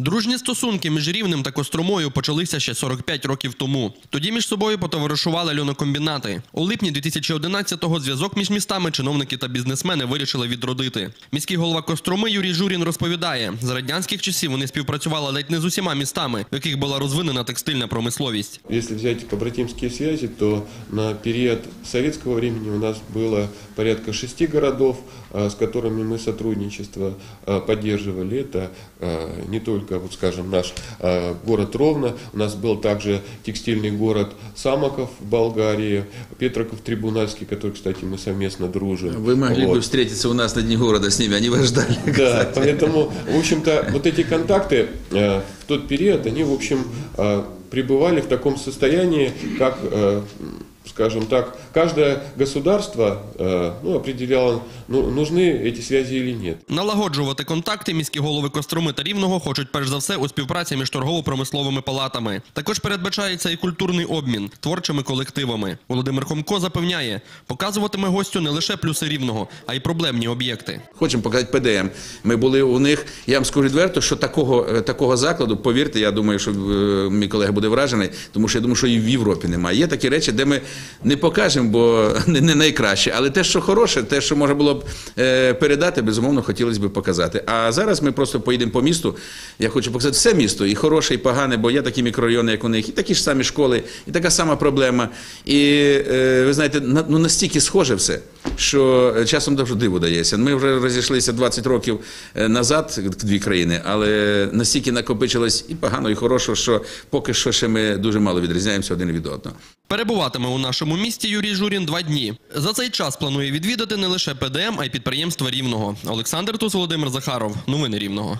Дружні стосунки між Рівнем та Костромою почалися ще 45 років тому. Тоді між собою потоваришували льонокомбінати. У липні 2011-го зв'язок між містами чиновники та бізнесмени вирішили відродити. Міський голова Костроми Юрій Журін розповідає, за радянських часів вони співпрацювали ледь не з усіма містами, в яких була розвинена текстильна промисловість. Если взять побратимские связи, то на период советского времени у нас было порядка шести городов, а, с которыми мы сотрудничество а, поддерживали. Это а, не только, вот скажем, наш а, город Ровно, у нас был также текстильный город Самоков в Болгарии, Петроков Трибунальский, который, кстати, мы совместно дружим. Вы могли Вот. бы встретиться у нас на Дне города с ними, они вас ждали. Да, поэтому, в общем-то, вот эти контакты э, в тот период, они, в общем, э, пребывали в таком состоянии, как, э, скажем так, каждое государство э, ну, определяло, ну, нужны эти связи или нет. Налагоджувати контакти міські голови Костроми та Рівного хочуть перш за все у співпраці між торгово-промисловими палатами. Також передбачається і культурний обмін творчими колективами. Володимир Хомко запевняє, показуватиме гостю не лише плюси рівного, а й проблемні об'єкти. Хочемо показати ПДМ. Ми були у них. Я вам скажу відверто, що такого, е, такого закладу, повірте, я думаю, що е, мій колега буде вражений, тому що я думаю, що і в Європі немає. Є такі речі, де ми не покажемо, бо не, найкраще. Але те, що хороше, те, що можна було б е, передати, безумовно, хотілося б показати. А зараз ми просто поїдемо по місту. Я хочу показати все місто, і хороше, і погане, бо є такі мікрорайони, як у них, і такі ж самі школи, і така сама проблема. І е, ви знаєте, на- ну настільки схоже все, що е, часом даже диву дається. Ми вже розійшлися 20 років назад, дві країни, але настільки накопичилось і погано, і хорошого, що поки що ще ми дуже мало відрізняємося один від одного. Перебуватиме у нашому місті Юрій Журін два дні. За цей час планує відвідати не лише ПДМ, а й підприємства Рівного. Олександр Туз, Володимир Захаров. Новини Рівного.